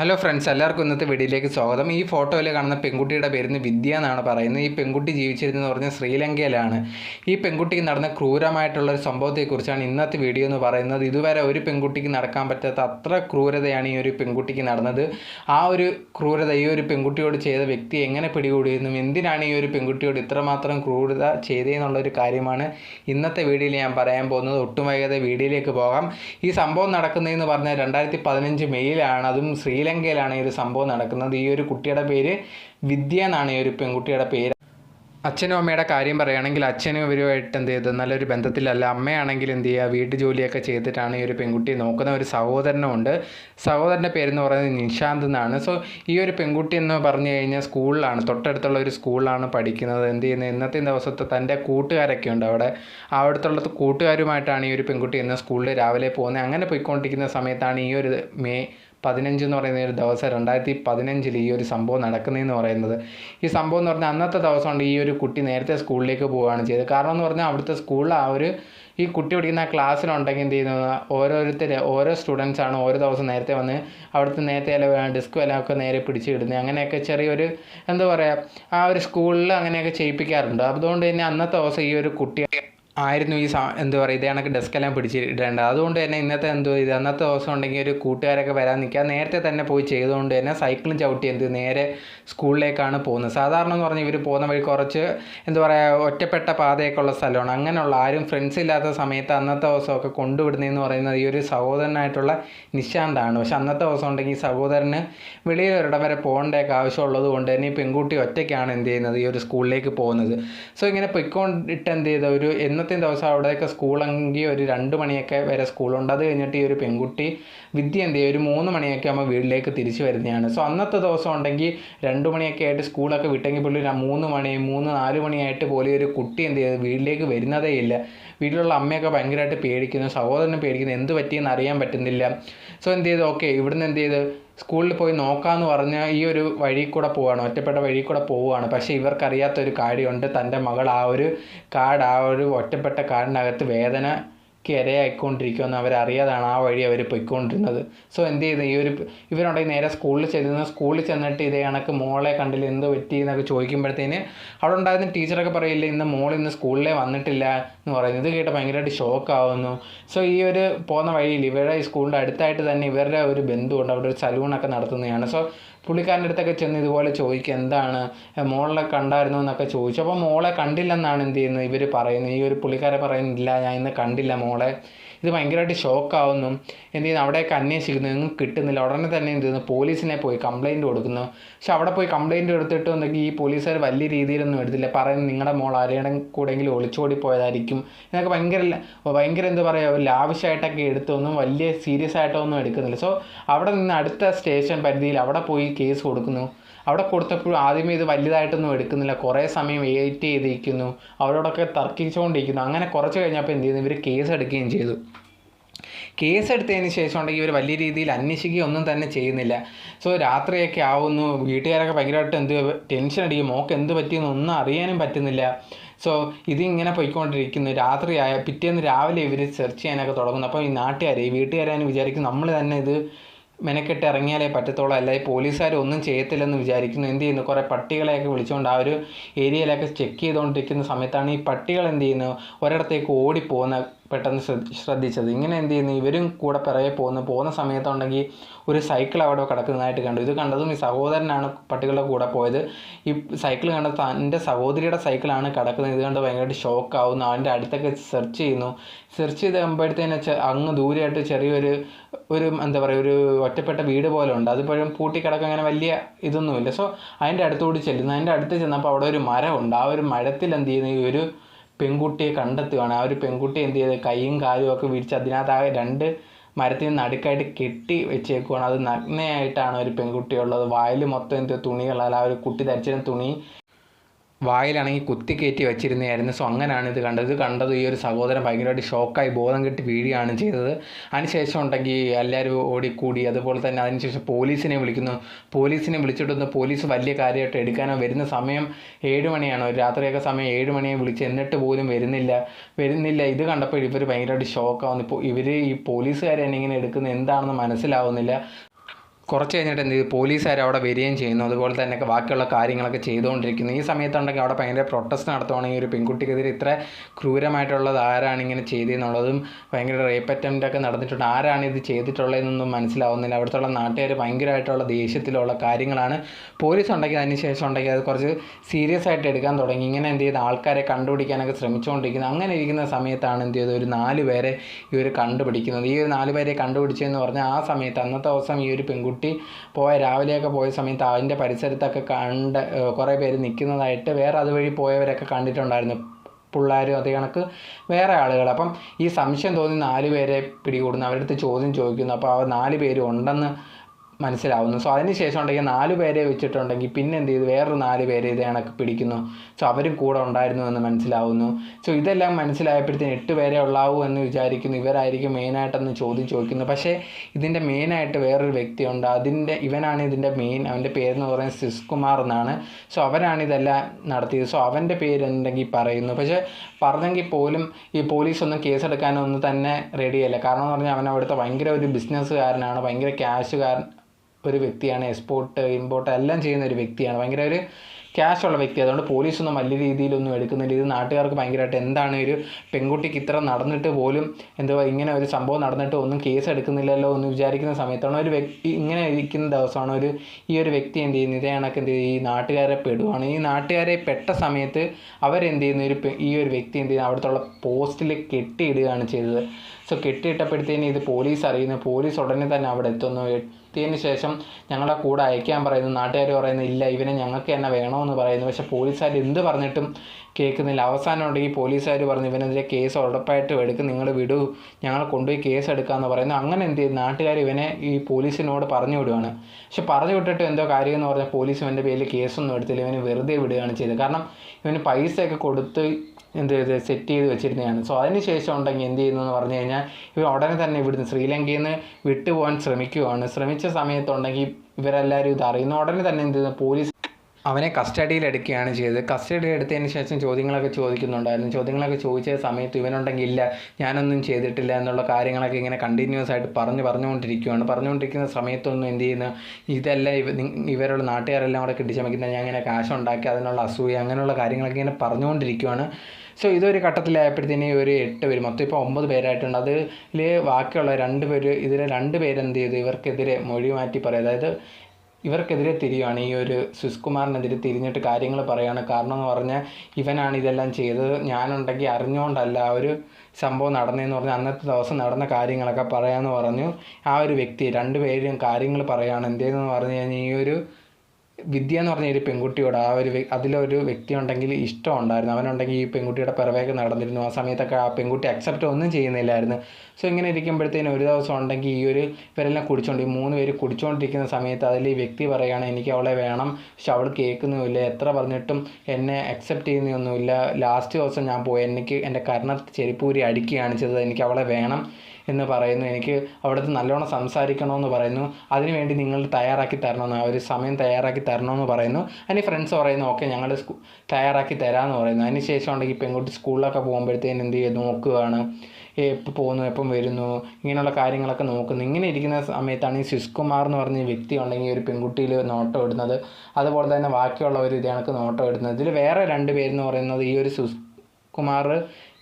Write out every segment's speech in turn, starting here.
Hello friends എല്ലാവർക്കും ഇന്നത്തെ വീഡിയോയിലേക്ക് സ്വാഗതം. ഈ ഫോട്ടോയിൽ കാണുന്ന പെൺകുട്ടിയുടെ പേരിന് വിദ്യ എന്നാണ് പറയുന്നത്. ഈ പെൺകുട്ടി ജീവിച്ചിരുന്നതെന്ന് പറഞ്ഞാൽ ശ്രീലങ്കയിലാണ്. ഈ പെൺകുട്ടിക്ക് നടന്ന ക്രൂരമായിട്ടുള്ള ഒരു സംഭവത്തെക്കുറിച്ചാണ് ഇന്നത്തെ വീഡിയോ എന്ന് പറയുന്നത്. ഇതുവരെ ഒരു പെൺകുട്ടിക്ക് നടക്കാൻ പറ്റാത്ത അത്ര ക്രൂരതയാണ് ഈ ഒരു പെൺകുട്ടിക്ക് നടന്നത്. ആ ഒരു ക്രൂരത ഈ ഒരു പെൺകുട്ടിയോട് ചെയ്ത വ്യക്തി എങ്ങനെ പിടികൂടിയെന്നും എന്തിനാണ് ഈ ഒരു പെൺകുട്ടിയോട് ഇത്രമാത്രം ക്രൂരത ചെയ്തതെന്നുള്ളൊരു കാര്യമാണ് ഇന്നത്തെ വീഡിയോയിൽ ഞാൻ പറയാൻ പോകുന്നത്. ഒട്ടും വൈകാതെ വീഡിയോയിലേക്ക് പോകാം. ഈ സംഭവം നടക്കുന്നതെന്ന് പറഞ്ഞാൽ രണ്ടായിരത്തി പതിനഞ്ച് മെയ്യിലാണ്. അതും ശ്രീലങ്കയിലാണ് ഈ ഒരു സംഭവം നടക്കുന്നത്. ഈ ഒരു കുട്ടിയുടെ പേര് വിദ്യ എന്നാണ് ഈ ഒരു പെൺകുട്ടിയുടെ പേര്. അച്ഛനും അമ്മയുടെ കാര്യം പറയുകയാണെങ്കിൽ അച്ഛനും ഇവരുമായിട്ട് എന്ത് ചെയ്തത് നല്ലൊരു ബന്ധത്തിലല്ല. അമ്മയാണെങ്കിൽ എന്ത് ചെയ്യുക? വീട്ടു ജോലിയൊക്കെ ചെയ്തിട്ടാണ് ഈ ഒരു പെൺകുട്ടിയെ നോക്കുന്ന ഒരു സഹോദരനും ഉണ്ട് സഹോദരന്റെ പേരെന്ന് പറയുന്നത് നിഷാന്ത് എന്നാണ്. സോ ഈ ഒരു പെൺകുട്ടി എന്ന് പറഞ്ഞു കഴിഞ്ഞാൽ സ്കൂളിലാണ്. തൊട്ടടുത്തുള്ള ഒരു സ്കൂളിലാണ് പഠിക്കുന്നത്. എന്ത് ചെയ്യുന്നത്? ഇന്നത്തെ ദിവസത്തെ തന്റെ കൂട്ടുകാരൊക്കെ ഉണ്ട് അവിടെ. അവിടുത്തുള്ള കൂട്ടുകാരുമായിട്ടാണ് ഈ ഒരു പെൺകുട്ടി എന്ന സ്കൂളിൽ രാവിലെ പോകുന്നത്. അങ്ങനെ പോയിക്കൊണ്ടിരിക്കുന്ന സമയത്താണ് ഈ ഒരു മെയ് പതിനഞ്ച് എന്ന് പറയുന്ന ഒരു ദിവസം രണ്ടായിരത്തി പതിനഞ്ചിൽ ഈ ഒരു സംഭവം നടക്കുന്നതെന്ന് പറയുന്നത്. ഈ സംഭവം എന്ന് പറഞ്ഞാൽ അന്നത്തെ ദിവസം കൊണ്ട് ഈ ഒരു കുട്ടി നേരത്തെ സ്കൂളിലേക്ക് പോവുകയാണ് ചെയ്തത്. കാരണം എന്ന് പറഞ്ഞാൽ അവിടുത്തെ സ്കൂളിൽ ആ ഒരു ഈ കുട്ടി പഠിക്കുന്ന ക്ലാസ്സിലുണ്ടെങ്കിൽ എന്ത് ചെയ്യുന്നത് ഓരോരുത്തർ ഓരോ സ്റ്റുഡൻസാണ് ഓരോ ദിവസം നേരത്തെ വന്ന് അവിടുത്തെ നേരത്തെ ഇല ഡിസ്ക് ഒക്കെ നേരെ പിടിച്ചിടുന്നത്. അങ്ങനെയൊക്കെ ചെറിയൊരു എന്താ പറയുക ആ ഒരു സ്കൂളിൽ അങ്ങനെയൊക്കെ ചെയ്യിപ്പിക്കാറുണ്ട്. അതുകൊണ്ട് തന്നെ അന്നത്തെ ദിവസം ഈ ഒരു കുട്ടി ആയിരുന്നു ഈ സാ എന്താ പറയുക ഇത് കണക്ക് ഡെസ്കെല്ലാം പിടിച്ചിടേണ്ടത്. അതുകൊണ്ട് തന്നെ ഇന്നത്തെ എന്തോ ഇത് അന്നത്തെ ദിവസം ഉണ്ടെങ്കിൽ ഒരു കൂട്ടുകാരൊക്കെ വരാൻ നിൽക്കുക. നേരത്തെ തന്നെ പോയി ചെയ്തുകൊണ്ട് തന്നെ സൈക്കിളും ചവിട്ടി എന്ത് നേരെ സ്കൂളിലേക്കാണ് പോകുന്നത്. സാധാരണ എന്ന് പറഞ്ഞാൽ ഇവർ പോകുന്ന വഴി കുറച്ച് എന്താ പറയുക ഒറ്റപ്പെട്ട പാതയൊക്കെ ഉള്ള സ്ഥലമാണ്. അങ്ങനെയുള്ള ആരും ഫ്രണ്ട്സ് ഇല്ലാത്ത സമയത്ത് അന്നത്തെ ദിവസമൊക്കെ കൊണ്ടുവിടുന്നതെന്ന് പറയുന്നത് ഈ ഒരു സഹോദരനായിട്ടുള്ള നിശാന്താണ്. പക്ഷെ അന്നത്തെ ദിവസം ഉണ്ടെങ്കിൽ ഈ സഹോദരന് വെളിയിൽ ഒരിടം വരെ പോകേണ്ടയൊക്കെ ആവശ്യമുള്ളത് കൊണ്ട് തന്നെ ഈ പെൺകുട്ടി ഒറ്റയ്ക്കാണ് എന്ത് ചെയ്യുന്നത് ഈ ഒരു സ്കൂളിലേക്ക് പോകുന്നത്. സോ ഇങ്ങനെ പൊയ്ക്കൊണ്ടിട്ട് എന്ത് ചെയ്ത ഒരു ദിവസം അവിടെയൊക്കെ സ്കൂളെങ്കിൽ ഒരു രണ്ട് മണിയൊക്കെ വരെ സ്കൂളുണ്ട് അത് കഴിഞ്ഞിട്ട് ഈ ഒരു പെൺകുട്ടി വിദ്യ എന്ത് ചെയ്യും? ഒരു മൂന്ന് മണിയൊക്കെ ആകുമ്പോൾ വീട്ടിലേക്ക് തിരിച്ചു വരുന്നതാണ്. സോ അന്നത്തെ ദിവസം ഉണ്ടെങ്കിൽ രണ്ട് മണിയൊക്കെ ആയിട്ട് സ്കൂളൊക്കെ വിട്ടെങ്കിൽ ഒരു മൂന്ന് മണി മൂന്ന് നാല് മണിയായിട്ട് പോലും ഒരു കുട്ടി എന്ത് ചെയ്ത്? വീട്ടിലേക്ക് വരുന്നതേ ഇല്ല. വീട്ടിലുള്ള അമ്മയൊക്കെ ഭയങ്കരമായിട്ട് പേടിക്കുന്നു സഹോദരനെ പേടിക്കുന്നു എന്ത് പറ്റിയെന്ന് അറിയാൻ പറ്റുന്നില്ല. സോ എന്ത് ചെയ്തു? ഓക്കെ ഇവിടുന്ന് എന്ത് ചെയ്ത്? സ്കൂളിൽ പോയി നോക്കാമെന്ന് പറഞ്ഞ ഈ ഒരു വഴി കൂടെ പോവുകയാണ് ഒറ്റപ്പെട്ട വഴി കൂടെ പോവുകയാണ് പക്ഷേ ഇവർക്കറിയാത്തൊരു കാര്യമുണ്ട് തന്റെ മകൾ ആ ഒരു കാട് ആ ഒരു ഒറ്റപ്പെട്ട കാടിനകത്ത് വേദന ഇരയായിക്കൊണ്ടിരിക്കുമെന്ന് അവരറിയാതാണ് ആ വഴി അവർ പൊയ്ക്കൊണ്ടിരുന്നത്. സോ എന്ത് ചെയ്തു? ഈ ഒരു ഇവരുണ്ടെങ്കിൽ നേരെ സ്കൂളിൽ ചെല്ലുന്ന സ്കൂളിൽ ചെന്നിട്ട് ഇതേ കണക്ക് മോളെ കണ്ടില്ല എന്ത് പറ്റി എന്നൊക്കെ ചോദിക്കുമ്പോഴത്തേന് അവിടെ ഉണ്ടായിരുന്ന ടീച്ചറൊക്കെ പറയില്ല ഇന്ന് മോൾ ഇന്ന് സ്കൂളിലേ വന്നിട്ടില്ല എന്ന് പറയുന്നത്. ഇത് കേട്ട് ഭയങ്കരമായിട്ട് ഷോക്ക് ആവുന്നു. സോ ഈ ഒരു പോകുന്ന വഴിയിൽ ഇവരുടെ ഈ സ്കൂളിന്റെ അടുത്തായിട്ട് തന്നെ ഇവരുടെ ഒരു ബന്ധുവുണ്ട് അവിടെ ഒരു സലൂണൊക്കെ നടത്തുന്നതാണ്. സോ പുള്ളിക്കാരന്റെ അടുത്തൊക്കെ ചെന്ന് ഇതുപോലെ ചോദിക്കുക എന്താണ്? മോളെ കണ്ടായിരുന്നു? എന്നൊക്കെ ചോദിച്ചു. അപ്പോൾ മോളെ കണ്ടില്ലെന്നാണ് എന്ത് ചെയ്യുന്നത്? ഇവർ പറയുന്നത്. ഈ ഒരു പുള്ളിക്കാരെ പറയുന്നില്ല ഞാൻ ഇന്ന് കണ്ടില്ല മോളെ. ഇത് ഭയങ്കരമായിട്ട് ഷോക്കാവുന്നു എന്ത് ചെയ്യുന്നു? അവിടെയൊക്കെ അന്വേഷിക്കുന്നു. നിങ്ങൾക്ക് കിട്ടുന്നില്ല. ഉടനെ തന്നെ എന്ത് ചെയ്യുന്നു? പോലീസിനെ പോയി കംപ്ലയിന്റ് കൊടുക്കുന്നു. പക്ഷെ അവിടെ പോയി കംപ്ലയിന്റ് എടുത്തിട്ട് എന്തെങ്കിൽ ഈ പോലീസുകാർ വലിയ രീതിയിലൊന്നും എടുത്തില്ല. പറയുന്നത് നിങ്ങളുടെ മോൾ ആരെയുടെ കൂടെയെങ്കിലും ഒളിച്ചോടി പോയതായിരിക്കും. എന്നൊക്കെ ഭയങ്കര ഭയങ്കര എന്താ പറയുക ലാവിഷായിട്ടൊക്കെ എടുത്തൊന്നും വലിയ സീരിയസ് ആയിട്ടൊന്നും എടുക്കുന്നില്ല. സോ അവിടെ നിന്ന് അടുത്ത സ്റ്റേഷൻ പരിധിയിൽ അവിടെ പോയി കേസ് കൊടുക്കുന്നു. അവിടെ കൊടുത്തപ്പോൾ ആദ്യമേ ഇത് വലുതായിട്ടൊന്നും എടുക്കുന്നില്ല. കുറേ സമയം വെയിറ്റ് ചെയ്തിരിക്കുന്നു. അവരോടൊക്കെ തർക്കിച്ചുകൊണ്ടിരിക്കുന്നു. അങ്ങനെ കുറച്ച് കഴിഞ്ഞപ്പോൾ എന്ത് ചെയ്യുന്നു ഇവർ കേസ് എടുക്കുകയും ചെയ്തു. കേസ് എടുത്തതിന് ശേഷം ഉണ്ടെങ്കിൽ ഇവർ വലിയ രീതിയിൽ അന്വേഷിക്കുകയോ ഒന്നും തന്നെ ചെയ്യുന്നില്ല. സോ രാത്രിയൊക്കെ ആവുന്നു. വീട്ടുകാരൊക്കെ ഭയങ്കരമായിട്ട് എന്ത് ടെൻഷൻ അടിക്കും. മോക്ക് എന്ത് പറ്റിയെന്ന് ഒന്നും അറിയാനും പറ്റുന്നില്ല. സോ ഇതിങ്ങനെ പോയിക്കൊണ്ടിരിക്കുന്നു. രാത്രിയായ പിറ്റേന്ന് രാവിലെ ഇവർ സെർച്ച് ചെയ്യാനൊക്കെ തുടങ്ങുന്നു. അപ്പോൾ ഈ നാട്ടുകാരെ ഈ വീട്ടുകാരും വിചാരിക്കും നമ്മൾ തന്നെ ഇത് മെനക്കെട്ട് ഇറങ്ങിയാലേ പറ്റത്തുള്ളൂ. അല്ലെങ്കിൽ പോലീസുകാർ ഒന്നും ചെയ്യത്തില്ലെന്ന് വിചാരിക്കുന്നു. എന്ത് ചെയ്യുന്നു? കുറേ പട്ടികളെയൊക്കെ വിളിച്ചുകൊണ്ട് ആ ഒരു ഏരിയയിലൊക്കെ ചെക്ക് ചെയ്തുകൊണ്ടിരിക്കുന്ന സമയത്താണ് ഈ പട്ടികൾ എന്ത് ചെയ്യുന്നു? ഒരിടത്തേക്ക് ഓടിപ്പോകുന്ന പെട്ടെന്ന് ശ്രദ്ധിച്ചത്. ഇങ്ങനെ എന്ത് ചെയ്യുന്നു? ഇവരും കൂടെ പിറകെ പോകുന്നു. പോകുന്ന സമയത്തുണ്ടെങ്കിൽ ഒരു സൈക്കിൾ അവിടെ കിടക്കുന്നതായിട്ട് കണ്ടു. ഇത് കണ്ടതും ഈ സഹോദരനാണ് പട്ടികളുടെ കൂടെ പോയത്. ഈ സൈക്കിൾ കണ്ട തന്റെ സഹോദരിയുടെ സൈക്കിളാണ് കിടക്കുന്നത്. ഇത് കണ്ട് ഭയങ്കരമായിട്ട് ഷോക്ക് ആവുന്നു. അവന്റെ അടുത്തൊക്കെ സെർച്ച് ചെയ്യുന്നു. സെർച്ച് ചെയ്ത് കഴിയുമ്പോഴത്തേന് അങ്ങ് ദൂരെയായിട്ട് ചെറിയൊരു ഒരു എന്താ പറയുക ഒരു ഒറ്റപ്പെട്ട വീട് പോലെ ഉണ്ട്. അതിപ്പോഴും പൂട്ടിക്കിടക്കും അങ്ങനെ വലിയ ഇതൊന്നുമില്ല. സോ അതിന്റെ അടുത്തുകൂടി ചെല്ലുന്നു. അതിന്റെ അടുത്ത് ചെന്നപ്പോൾ അവിടെ ഒരു മരമുണ്ട്. ആ ഒരു മരത്തിൽ എന്ത് ചെയ്യുന്നു? ഈ ഒരു പെൺകുട്ടിയെ കണ്ടെത്തുകയാണ്. ആ ഒരു പെൺകുട്ടി എന്ത് ചെയ്ത്? കൈയും കാലും ഒക്കെ വിരിച്ച് അതിനകത്ത് ആ രണ്ട് മരത്തിന് നടുക്കായിട്ട് കെട്ടി വെച്ചേക്കുവാണ്. അത് നഗ്നയായിട്ടാണ് ഒരു പെൺകുട്ടി ഉള്ളത്. വായിൽ മൊത്തം എന്ത് തുണികളാൽ ആ ഒരു കുട്ടി ധരിച്ചിരുന്ന തുണി വായിലാണെങ്കിൽ കുത്തി കയറ്റി വെച്ചിരുന്നതായിരുന്നു. സോ അങ്ങനെയാണ് ഇത് കണ്ടത്. ഇത് കണ്ടത് ഈ ഒരു സഹോദരൻ ഭയങ്കരമായിട്ട് ഷോക്കായി ബോധം കെട്ടി വീഴുകയാണ് ചെയ്തത്. അതിനുശേഷം ഉണ്ടെങ്കിൽ എല്ലാവരും ഓടിക്കൂടി. അതുപോലെ തന്നെ അതിനുശേഷം പോലീസിനെ വിളിക്കുന്നു. പോലീസിനെ വിളിച്ചിട്ടൊന്ന് പോലീസ് വലിയ കാര്യമായിട്ട് എടുക്കാനോ വരുന്ന സമയം ഏഴ് മണിയാണ്. ഒരു രാത്രിയൊക്കെ സമയം ഏഴ് മണിയെ വിളിച്ച് എന്നിട്ട് പോലും വരുന്നില്ല. വരുന്നില്ല. ഇത് കണ്ടപ്പോൾ ഇവർ ഭയങ്കരമായിട്ട് ഷോക്കാവുന്നു ഇപ്പോൾ ഇവർ ഈ പോലീസുകാരെ ഇങ്ങനെ എടുക്കുന്നത് എന്താണെന്ന് മനസ്സിലാവുന്നില്ല. കുറച്ച് കഴിഞ്ഞിട്ട് എന്ത് ചെയ്തു? പോലീസുകാർ അവിടെ വരികയും ചെയ്യുന്നു. അതുപോലെ തന്നെ ബാക്കിയുള്ള കാര്യങ്ങളൊക്കെ ചെയ്തുകൊണ്ടിരിക്കുന്നു. ഈ സമയത്തുണ്ടെങ്കിൽ അവിടെ ഭയങ്കര പ്രൊട്ടസ്റ്റ് നടത്തുവാണെങ്കിൽ ഒരു പെൺകുട്ടിക്കെതിരെ ഇത്ര ക്രൂരമായിട്ടുള്ളത് ആരാണ് ഇങ്ങനെ ചെയ്തതെന്നുള്ളതും ഭയങ്കര റേപ്പ് അറ്റംപ്റ്റ് ഒക്കെ നടന്നിട്ടുണ്ട്. ആരാണ് ഇത് ചെയ്തിട്ടുള്ളതെന്നൊന്നും മനസ്സിലാവുന്നില്ല. അവിടുത്തെ നാട്ടുകാർ ഭയങ്കരമായിട്ടുള്ള ദേഷ്യത്തിലുള്ള കാര്യങ്ങളാണ്. പോലീസ് ഉണ്ടെങ്കിൽ അതിന് ശേഷം ഉണ്ടെങ്കിൽ അത് കുറച്ച് സീരിയസ് ആയിട്ട് എടുക്കാൻ തുടങ്ങി. ഇങ്ങനെ എന്ത് ചെയ്ത് ആൾക്കാരെ കണ്ടുപിടിക്കാനൊക്കെ ശ്രമിച്ചുകൊണ്ടിരിക്കുന്നത് അങ്ങനെ ഇരിക്കുന്ന സമയത്താണ് എന്ത് ചെയ്തത്? ഒരു നാല് പേരെ ഇവർ കണ്ടുപിടിക്കുന്നത്. ഈ ഒരു നാല് പേരെ കണ്ടുപിടിച്ചതെന്ന് പറഞ്ഞാൽ ആ സമയത്ത് അന്നത്തെ ദിവസം ഈ ഒരു പെൺകുട്ടി പോയ രാവിലെയൊക്കെ പോയ സമയത്ത് അതിന്റെ പരിസരത്തൊക്കെ കണ്ട് കുറേ പേര് നിൽക്കുന്നതായിട്ട് വേറെ അതുവഴി പോയവരൊക്കെ കണ്ടിട്ടുണ്ടായിരുന്നു. പിള്ളേരും അതേ കണക്ക് വേറെ ആളുകൾ. അപ്പം ഈ സംശയം തോന്നി നാല് പേരെ പിടികൂടുന്നു. അവരുടെ അടുത്ത് ചോദ്യം ചോദിക്കുന്നു. അപ്പോൾ ആ നാല് പേരും ഉണ്ടെന്ന് മനസ്സിലാവുന്നു. സോ അതിന് ശേഷം ഉണ്ടെങ്കിൽ നാല് പേരെ വെച്ചിട്ടുണ്ടെങ്കിൽ പിന്നെ എന്ത് ചെയ്തു? വേറൊരു നാല് പേരെ ഇത് കണക്ക് പിടിക്കുന്നു. സോ അവരും കൂടെ ഉണ്ടായിരുന്നു എന്ന് മനസ്സിലാവുന്നു. സോ ഇതെല്ലാം മനസ്സിലായപ്പോഴത്തേന് എട്ട് പേരെ ഉള്ളാവൂ എന്ന് വിചാരിക്കുന്നു. ഇവരായിരിക്കും മെയിനായിട്ടെന്ന് ചോദ്യം ചോദിക്കുന്നു. പക്ഷേ ഇതിന്റെ മെയിനായിട്ട് വേറൊരു വ്യക്തിയുണ്ട്. അതിന്റെ ഇവനാണ് ഇതിന്റെ മെയിൻ അവന്റെ പേരെന്ന് പറയുന്നത് സിസ്കുമാർ എന്നാണ്. സോ അവനാണ് ഇതെല്ലാം നടത്തിയത്. സോ അവന്റെ പേരുണ്ടെങ്കിൽ പറയുന്നു. പക്ഷേ പറഞ്ഞെങ്കിൽ പോലും ഈ പോലീസൊന്നും കേസെടുക്കാനൊന്നും തന്നെ റെഡിയല്ല കാരണം എന്ന് പറഞ്ഞാൽ അവൻ അവിടുത്തെ ഭയങ്കര ഒരു ബിസിനസ്സുകാരനാണ് ഭയങ്കര ക്യാഷുകാരൻ ഒരു വ്യക്തിയാണ് എക്സ്പോർട്ട് ഇമ്പോർട്ട് എല്ലാം ചെയ്യുന്ന ഒരു വ്യക്തിയാണ്. ഭയങ്കര ഒരു ക്യാഷ് ഉള്ള വ്യക്തി. അതുകൊണ്ട് പോലീസൊന്നും വലിയ രീതിയിലൊന്നും എടുക്കുന്നില്ല. ഇത് നാട്ടുകാർക്ക് ഭയങ്കരമായിട്ട് എന്താണ് ഒരു പെൺകുട്ടിക്ക് ഇത്ര നടന്നിട്ട് പോലും എന്തുവാ ഇങ്ങനെ ഒരു സംഭവം നടന്നിട്ട് ഒന്നും കേസ് എടുക്കുന്നില്ലല്ലോ എന്ന് വിചാരിക്കുന്ന സമയത്താണ് ഒരു വ്യക്തി ഇങ്ങനെ ഇരിക്കുന്ന ദിവസമാണ് ഒരു ഈ ഒരു വ്യക്തി എന്ത് ചെയ്യുന്നത് ഇതേ കണക്ക് എന്ത് ചെയ്യുന്നത് ഈ നാട്ടുകാരെ പെടുവാണ്. ഈ നാട്ടുകാരെ പെട്ട സമയത്ത് അവരെന്ത് ചെയ്യുന്ന? ഒരു ഈ ഒരു വ്യക്തി എന്ത് ചെയ്യുന്നത് അവിടുത്തെ പോസ്റ്റിൽ കെട്ടിയിടുകയാണ് ചെയ്തത്. സോ കെട്ടിയിട്ടപ്പോഴത്തേന് ഇത് പോലീസ് അറിയുന്നു. പോലീസ് ഉടനെ തന്നെ അവിടെ എത്തുന്നു. എത്തിയതിന് ശേഷം ഞങ്ങളെ കൂടെ അയക്കാൻ പറയുന്നു. നാട്ടുകാർ പറയുന്നു ഇല്ല ഇവനെ ഞങ്ങൾക്ക് തന്നെ വേണമെന്ന് പറയുന്നു. പക്ഷേ പോലീസുകാർ എന്ത് പറഞ്ഞിട്ടും കേൾക്കുന്നില്ല. അവസാനം ഉണ്ടെങ്കിൽ പോലീസുകാർ പറഞ്ഞു ഇവനെതിരെ കേസ് ഉറപ്പായിട്ട് എടുക്കും. നിങ്ങൾ വിടൂ. ഞങ്ങൾ കൊണ്ടുപോയി കേസ് എടുക്കാമെന്ന് പറയുന്നു. അങ്ങനെ എന്ത് ചെയ്യും നാട്ടുകാർ ഇവനെ ഈ പോലീസിനോട് പറഞ്ഞു വിടുവാണ്. പക്ഷെ പറഞ്ഞു വിട്ടിട്ട് എന്തോ കാര്യം എന്ന് പറഞ്ഞാൽ പോലീസ് ഇവന്റെ പേരിൽ കേസൊന്നും എടുത്തില്ല. ഇവന് വെറുതെ വിടുകയാണ് ചെയ്തത്. കാരണം ഇവന് പൈസയൊക്കെ കൊടുത്ത് എന്ത് ചെയ്ത് സെറ്റ് ചെയ്ത് വെച്ചിരുന്നതാണ്. സോ അതിന് ശേഷം ഉണ്ടെങ്കിൽ എന്ത് ചെയ്യുന്നു എന്ന് പറഞ്ഞു കഴിഞ്ഞാൽ ഇവർ ഉടനെ തന്നെ ഇവിടുന്ന് ശ്രീലങ്കയിൽ നിന്ന് വിട്ടുപോകാൻ ശ്രമിക്കുവാണ്. ശ്രമിച്ച സമയത്തുണ്ടെങ്കിൽ ഇവരെല്ലാവരും ഇത് അറിയുന്ന. ഉടനെ തന്നെ എന്ത് ചെയ്യുന്നു? പോലീസ് അവനെ കസ്റ്റഡിയിൽ എടുക്കുകയാണ് ചെയ്തത്. കസ്റ്റഡിയിൽ എടുത്തതിന് ശേഷം ചോദ്യങ്ങളൊക്കെ ചോദിക്കുന്നുണ്ടായിരുന്നു. ചോദ്യങ്ങളൊക്കെ ചോദിച്ച സമയത്ത് ഇവനുണ്ടെങ്കിൽ ഇല്ല ഞാനൊന്നും ചെയ്തിട്ടില്ല എന്നുള്ള കാര്യങ്ങളൊക്കെ ഇങ്ങനെ കണ്ടിന്യൂസ് ആയിട്ട് പറഞ്ഞ് പറഞ്ഞുകൊണ്ടിരിക്കുകയാണ് പറഞ്ഞുകൊണ്ടിരിക്കുന്ന സമയത്തൊന്നും എന്ത് ചെയ്യുന്നു? ഇതെല്ലാം ഇവ ഇവരുടെ നാട്ടുകാരെല്ലാം കൂടെ കിട്ടിച്ചമയ്ക്കുന്ന ഞാൻ ഇങ്ങനെ കാശുണ്ടാക്കി അതിനുള്ള അസൂയ അങ്ങനെയുള്ള കാര്യങ്ങളൊക്കെ ഇങ്ങനെ പറഞ്ഞുകൊണ്ടിരിക്കുകയാണ് സോ ഇതൊരു ഘട്ടത്തിലായപ്പോഴത്തേന് ഒരു എട്ട് പേര് മൊത്തം ഇപ്പോൾ ഒമ്പത് പേരായിട്ടുണ്ട്. അതിൽ ബാക്കിയുള്ള രണ്ട് പേര് ഇതിലെ രണ്ട് പേരെന്ത് ചെയ്തു? ഇവർക്കെതിരെ മൊഴി മാറ്റി പറയും. അതായത് ഇവർക്കെതിരെ തിരിയുകയാണ് ഈ ഒരു സുസ്കുമാറിനെതിരെ തിരിഞ്ഞിട്ട് കാര്യങ്ങൾ പറയുകയാണ് കാരണം എന്ന് പറഞ്ഞാൽ ഇവനാണ് ഇതെല്ലാം ചെയ്തത്. ഞാനുണ്ടെങ്കിൽ അറിഞ്ഞുകൊണ്ടല്ല ആ ഒരു സംഭവം നടന്നതെന്ന് പറഞ്ഞാൽ അന്നത്തെ ദിവസം നടന്ന കാര്യങ്ങളൊക്കെ പറയാമെന്ന് പറഞ്ഞു. ആ ഒരു വ്യക്തി രണ്ട് പേരും കാര്യങ്ങൾ പറയുകയാണ് എന്തേന്ന് പറഞ്ഞു കഴിഞ്ഞാൽ ഈ ഒരു വിദ്യ എന്ന് പറഞ്ഞ ഒരു പെൺകുട്ടിയോട് ആ ഒരു അതിലൊരു വ്യക്തി ഉണ്ടെങ്കിൽ ഇഷ്ടം ഉണ്ടായിരുന്നു അവനുണ്ടെങ്കിൽ ഈ പെൺകുട്ടിയുടെ പിറവേക്ക് നടന്നിരുന്നു. ആ സമയത്തൊക്കെ ആ പെൺകുട്ടി അക്സെപ്റ്റ് ഒന്നും ചെയ്യുന്നില്ലായിരുന്നു. സോ ഇങ്ങനെ ഇരിക്കുമ്പോഴത്തേനും ഒരു ദിവസം ഉണ്ടെങ്കിൽ ഈ ഒരു ഇവരെല്ലാം കുടിച്ചോണ്ട് ഈ മൂന്ന് പേര് കുടിച്ചുകൊണ്ടിരിക്കുന്ന സമയത്ത് അതിൽ ഈ വ്യക്തി പറയുകയാണ് എനിക്ക് അവളെ വേണം. പക്ഷെ അവൾ കേൾക്കുന്നുമില്ല. എത്ര പറഞ്ഞിട്ടും എന്നെ അക്സെപ്റ്റ് ചെയ്യുന്നൊന്നുമില്ല. ലാസ്റ്റ് ദിവസം ഞാൻ പോയി എനിക്ക് എന്റെ കർണത്തിൽ ചെരിപ്പൂരി അടിക്കുകയാണ് ചെയ്തത്. എനിക്ക് അവളെ വേണം. എന്ന് പറയുന്നു. എനിക്ക് അവിടുത്തെ നല്ലോണം സംസാരിക്കണമെന്ന് പറയുന്നു. അതിനുവേണ്ടി നിങ്ങൾ തയ്യാറാക്കി തരണമെന്ന് ഒരു സമയം തയ്യാറാക്കി തരണമെന്ന് പറയുന്നു. അതിന് ഫ്രണ്ട്സ് പറയുന്നു ഓക്കെ ഞങ്ങൾ തയ്യാറാക്കി തരാമെന്ന് പറയുന്നു. അതിന് ശേഷം ഉണ്ടെങ്കിൽ പെൺകുട്ടി സ്കൂളിലൊക്കെ പോകുമ്പോഴത്തേനും എന്ത് ചെയ്യും? നോക്കുകയാണ്. എപ്പോൾ പോകുന്നു എപ്പം വരുന്നു? ഇങ്ങനെയുള്ള കാര്യങ്ങളൊക്കെ നോക്കുന്നു. ഇങ്ങനെ ഇരിക്കുന്ന സമയത്താണ് ഈ സുസ്കുമാർ എന്ന് പറഞ്ഞ വ്യക്തി ഉണ്ടെങ്കിൽ ഒരു പെൺകുട്ടിയിൽ നോട്ടം ഇടുന്നത്. അതുപോലെ തന്നെ ബാക്കിയുള്ളവർ ഇത് കണക്ക് നോട്ടം ഇടുന്നത്. ഇതിൽ വേറെ രണ്ട് പേരെന്ന് പറയുന്നത് ഈ ഒരു സുസ് കുമാർ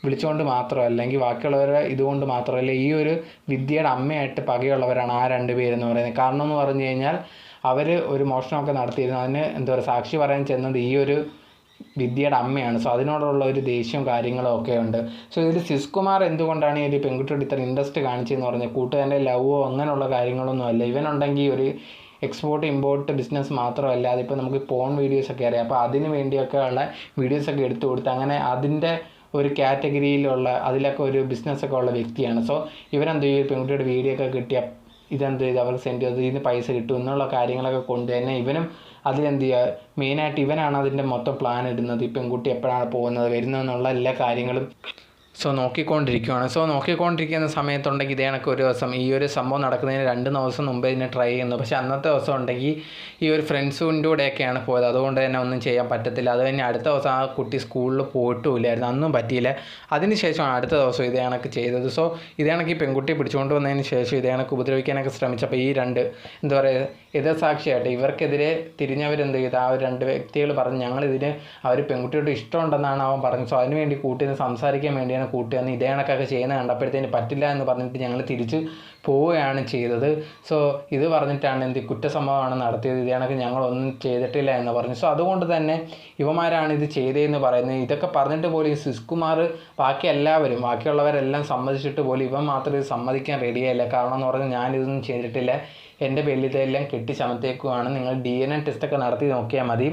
വിളിച്ചുകൊണ്ട് മാത്രം അല്ലെങ്കിൽ ബാക്കിയുള്ളവരെ ഇതുകൊണ്ട് മാത്രമല്ല ഈ ഒരു വിദ്യയുടെ അമ്മയായിട്ട് പകയുള്ളവരാണ് ആ രണ്ട് പേരെന്ന് പറയുന്നത്. കാരണം എന്ന് പറഞ്ഞു കഴിഞ്ഞാൽ അവർ ഒരു മോഷണമൊക്കെ നടത്തിയിരുന്നു. അതിന് എന്താ പറയുക സാക്ഷി പറയാൻ ചെന്നത് ഈ ഒരു വിദ്യയുടെ അമ്മയാണ്. സോ അതിനോടുള്ള ഒരു ദേഷ്യവും കാര്യങ്ങളും ഒക്കെ ഉണ്ട്. സോ ഇതിൽ സിസ്കുമാർ എന്തുകൊണ്ടാണ് ഈ ഒരു പെൺകുട്ടിയുടെ ഇത്ര ഇൻട്രസ്റ്റ് കാണിച്ചതെന്ന് പറഞ്ഞാൽ കൂട്ടുകാരന്റെ ലവോ അങ്ങനെയുള്ള കാര്യങ്ങളൊന്നും അല്ല. ഇവനുണ്ടെങ്കിൽ ഒരു എക്സ്പോർട്ട് ഇമ്പോർട്ട് ബിസിനസ് മാത്രമല്ല. അതിപ്പോൾ നമുക്ക് പോൺ വീഡിയോസൊക്കെ അറിയാം. അപ്പോൾ അതിന് വേണ്ടിയൊക്കെ ഉള്ള വീഡിയോസൊക്കെ എടുത്തു കൊടുത്ത് അങ്ങനെ അതിന്റെ ഒരു കാറ്റഗറിയിലുള്ള അതിലൊക്കെ ഒരു ബിസിനസ്സൊക്കെ ഉള്ള വ്യക്തിയാണ്. സോ ഇവരെന്ത് ചെയ്യും? പെൺകുട്ടിയുടെ വീഡിയോ ഒക്കെ കിട്ടിയ ഇതെന്ത് ചെയ്ത് അവർക്ക് സെൻഡ് ചെയ്ത് ഇതിന് പൈസ കിട്ടും എന്നുള്ള കാര്യങ്ങളൊക്കെ കൊണ്ട് തന്നെ ഇവനും അതിലെന്ത് ചെയ്യുക മെയിനായിട്ട് ഇവനാണ് അതിന്റെ മൊത്തം പ്ലാൻ ഇടുന്നത്. ഈ പെൺകുട്ടി എപ്പോഴാണ് പോകുന്നത് വരുന്നതെന്നുള്ള എല്ലാ കാര്യങ്ങളും സോ നോക്കിക്കൊണ്ടിരിക്കുകയാണ് സോ നോക്കിക്കൊണ്ടിരിക്കുന്ന സമയത്തുണ്ടെങ്കിൽ ഇതേ കണക്ക് ഒരു ദിവസം ഈ ഒരു സംഭവം നടക്കുന്നതിന് രണ്ട് ദിവസം മുമ്പ് ഇതിനെ ട്രൈ ചെയ്യുന്നു. പക്ഷേ അന്നത്തെ ദിവസം ഉണ്ടെങ്കിൽ ഈ ഒരു ഫ്രണ്ട്സിന്റെ കൂടെയൊക്കെയാണ് പോയത്. അതുകൊണ്ട് തന്നെ ഒന്നും ചെയ്യാൻ പറ്റത്തില്ല. അത് കഴിഞ്ഞ് അടുത്ത ദിവസം ആ കുട്ടി സ്കൂളിൽ പോയിട്ടുമില്ലായിരുന്നു. അന്നും പറ്റിയില്ല. അതിന് ശേഷമാണ് അടുത്ത ദിവസം ഇതേ കണക്ക് ചെയ്തത്. സോ ഇതേ കണക്ക് ഈ പെൺകുട്ടിയെ പിടിച്ചുകൊണ്ട് വന്നതിന് ശേഷം ഇതേ കണക്ക് ഉപദ്രവിക്കാനൊക്കെ ശ്രമിച്ചപ്പോൾ ഈ രണ്ട് എന്താ പറയുക എതിർസാക്ഷിയായിട്ട് ഇവർക്കെതിരെ തിരിഞ്ഞവരെന്ത് ചെയ്ത്? ആ ഒരു രണ്ട് വ്യക്തികൾ പറഞ്ഞു ഞങ്ങളിതിന് അവർ പെൺകുട്ടിയോട് ഇഷ്ടമുണ്ടെന്നാണ് അവൻ പറഞ്ഞത്. സോ അതിനുവേണ്ടി കൂട്ടിയെന്ന് സംസാരിക്കാൻ വേണ്ടിയാണ് കൂട്ടിയെന്ന് ഇതേ കണക്കൊക്കെ ചെയ്യുന്നത് കണ്ടപ്പോഴത്തേന് പറ്റില്ല എന്ന് പറഞ്ഞിട്ട് ഞങ്ങൾ തിരിച്ച് പോവുകയാണ് ചെയ്തത്. സോ ഇത് പറഞ്ഞിട്ടാണ് എന്ത് കുറ്റസംഭവമാണ് നടത്തിയത്? ഇതേ കണക്ക് ഞങ്ങളൊന്നും ചെയ്തിട്ടില്ല എന്ന് പറഞ്ഞു. സോ അതുകൊണ്ട് തന്നെ ഇവമാരാണ് ഇത് ചെയ്തതെന്ന് പറയുന്നത്. ഇതൊക്കെ പറഞ്ഞിട്ട് പോലും ഈ സിസ്കുമാർ ബാക്കി എല്ലാവരും ബാക്കിയുള്ളവരെല്ലാം സമ്മതിച്ചിട്ട് പോലും ഇവ മാത്രം ഇത് സമ്മതിക്കാൻ റെഡിയായില്ല കാരണം എന്ന് പറഞ്ഞാൽ ഞാനിതൊന്നും ചെയ്തിട്ടില്ല. എന്റെ പേരിൽ കെട്ടി ചമത്തേക്കുവാണ് നിങ്ങൾ ഡി എൻ എ ടെസ്റ്റൊക്കെ നടത്തി നോക്കിയാൽ മതി.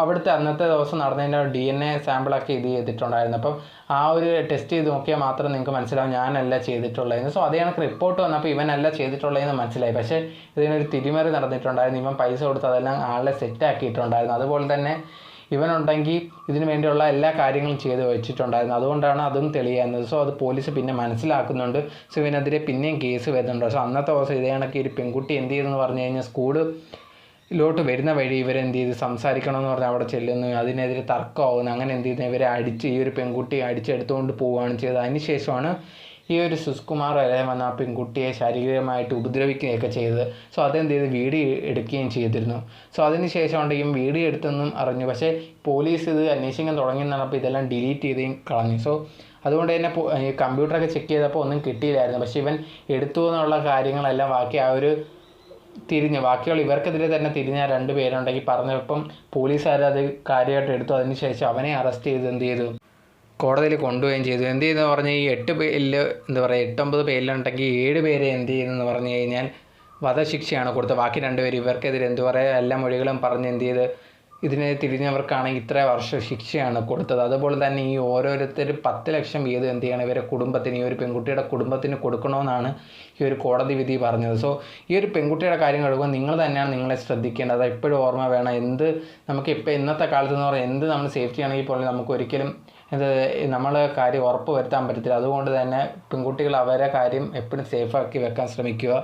അവിടുത്തെ അന്നത്തെ ദിവസം നടന്നതിന്റെ ഡി എൻ എ സാമ്പിളൊക്കെ ഇത് ചെയ്തിട്ടുണ്ടായിരുന്നു. അപ്പം ആ ഒരു ടെസ്റ്റ് ചെയ്ത് നോക്കിയാൽ മാത്രം നിങ്ങൾക്ക് മനസ്സിലാവും ഞാനല്ല ചെയ്തിട്ടുള്ളതെന്ന്. സോ അതേ കണക്ക് റിപ്പോർട്ട് വന്നപ്പോൾ ഇവനല്ല ചെയ്തിട്ടുള്ളതെന്ന് മനസ്സിലായി. പക്ഷേ ഇതിനൊരു തിരിമറി നടന്നിട്ടുണ്ടായിരുന്നു. ഇവൻ പൈസ കൊടുത്ത് അതെല്ലാം ആളെ സെറ്റാക്കിയിട്ടുണ്ടായിരുന്നു അതുപോലെ തന്നെ ഇവനുണ്ടെങ്കിൽ ഇതിനു വേണ്ടിയുള്ള എല്ലാ കാര്യങ്ങളും ചെയ്ത് വെച്ചിട്ടുണ്ടായിരുന്നു. അതുകൊണ്ടാണ് അതും തെളിയുന്നത്. സോ അത് പോലീസ് പിന്നെ മനസ്സിലാക്കുന്നുണ്ട്. സോ ഇവനെതിരെ പിന്നെയും കേസ് വരുന്നുണ്ട്. സോ അന്നത്തെ ദിവസം ഇതേ കണക്ക് ഒരു പെൺകുട്ടി എന്ത് ചെയ്തെന്ന് പറഞ്ഞു കഴിഞ്ഞാൽ സ്കൂൾ ലോട്ട് വരുന്ന വഴി ഇവരെന്ത് ചെയ്ത് സംസാരിക്കണമെന്ന് പറഞ്ഞാൽ അവിടെ ചെല്ലുന്നു. അതിനെതിരെ തർക്കമാകുന്നു അങ്ങനെ എന്ത് ചെയ്യുന്നു ഇവരെ അടിച്ച് ഈ ഒരു പെൺകുട്ടിയെ അടിച്ചെടുത്തുകൊണ്ട് പോവുകയാണ് ചെയ്തത്. അതിനുശേഷമാണ് ഈ ഒരു സുസ്കുമാർ വരെ വന്ന പെൺകുട്ടിയെ ശാരീരികമായിട്ട് ഉപദ്രവിക്കുകയൊക്കെ ചെയ്തത്. സോ അതെന്ത് ചെയ്ത് വീഡിയോ എടുക്കുകയും ചെയ്തിരുന്നു. സോ അതിന് ശേഷം ഉണ്ടെങ്കിൽ വീഡിയോ എടുത്തെന്നും അറിഞ്ഞു. പക്ഷേ പോലീസ് ഇത് അന്വേഷിക്കാൻ തുടങ്ങി അപ്പോൾ ഇതെല്ലാം ഡിലീറ്റ് ചെയ്തേയും കളഞ്ഞു. സോ അതുകൊണ്ട് തന്നെ കമ്പ്യൂട്ടറൊക്കെ ചെക്ക് ചെയ്തപ്പോൾ ഒന്നും കിട്ടിയില്ലായിരുന്നു. പക്ഷേ ഇവൻ എടുത്തു എന്നുള്ള കാര്യങ്ങളെല്ലാം ബാക്കി ആ ഒരു തിരിഞ്ഞ്. ബാക്കിയുള്ള ഇവർക്കെതിരെ തന്നെ തിരിഞ്ഞ രണ്ട് പേരുണ്ടെങ്കിൽ പറഞ്ഞപ്പം പോലീസുകാർ അത് കാര്യമായിട്ട് എടുത്തു. അതിന് ശേഷം അവനെ അറസ്റ്റ് ചെയ്ത് എന്ത് ചെയ്തു? കോടതിയിൽ കൊണ്ടുപോവുകയും ചെയ്തു. എന്ത് ചെയ്തെന്ന് പറഞ്ഞാൽ ഈ എട്ട് പേരിൽ എന്താ പറയുക എട്ടൊമ്പത് പേരിലുണ്ടെങ്കിൽ ഏഴ് പേരെ എന്ത് ചെയ്തെന്ന് പറഞ്ഞു കഴിഞ്ഞാൽ വധശിക്ഷയാണ് കൊടുത്തത്. ബാക്കി രണ്ട് പേര് ഇവർക്കെതിരെ എന്ത് പറയുക എല്ലാ മൊഴികളും പറഞ്ഞ് എന്ത് ചെയ്ത് ഇതിനെ തിരിഞ്ഞവർക്കാണെങ്കിൽ ഇത്ര വർഷം ശിക്ഷയാണ് കൊടുത്തത്. അതുപോലെ തന്നെ ഈ ഓരോരുത്തർ പത്ത് ലക്ഷം വീതം എന്ത് ചെയ്യണം? ഇവരെ കുടുംബത്തിന് ഈ ഒരു പെൺകുട്ടിയുടെ കുടുംബത്തിന് കൊടുക്കണമെന്നാണ് ഈ ഒരു കോടതി വിധി പറഞ്ഞത്. സോ ഈ ഒരു പെൺകുട്ടിയുടെ കാര്യം കഴിയുമ്പോൾ നിങ്ങൾ തന്നെയാണ് നിങ്ങളെ ശ്രദ്ധിക്കേണ്ടത്. അത് എപ്പോഴും ഓർമ്മ വേണം. എന്ത് നമുക്ക് ഇപ്പോൾ ഇന്നത്തെ കാലത്ത് എന്ന് പറഞ്ഞാൽ എന്ത് നമ്മൾ സേഫ്റ്റി ആണെങ്കിൽ പോലും നമുക്ക് ഒരിക്കലും ഇത് നമ്മൾ കാര്യം ഉറപ്പ് വരുത്താൻ പറ്റത്തില്ല. അതുകൊണ്ട് തന്നെ പെൺകുട്ടികൾ അവരെ കാര്യം എപ്പോഴും സേഫാക്കി വെക്കാൻ ശ്രമിക്കുക.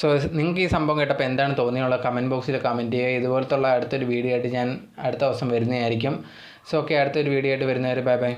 സോ നിങ്ങൾക്ക് ഈ സംഭവം കേട്ടപ്പോൾ എന്താണ് തോന്നിയുള്ള കമന്റ് ബോക്സിൽ കമന്റ് ചെയ്യുക. ഇതുപോലത്തുള്ള അടുത്തൊരു വീഡിയോ ആയിട്ട് ഞാൻ അടുത്ത ദിവസം വരുന്നതായിരിക്കും. സോ ഓക്കെ അടുത്തൊരു വീഡിയോ ആയിട്ട് വരുന്നവരെ ബൈ ബൈ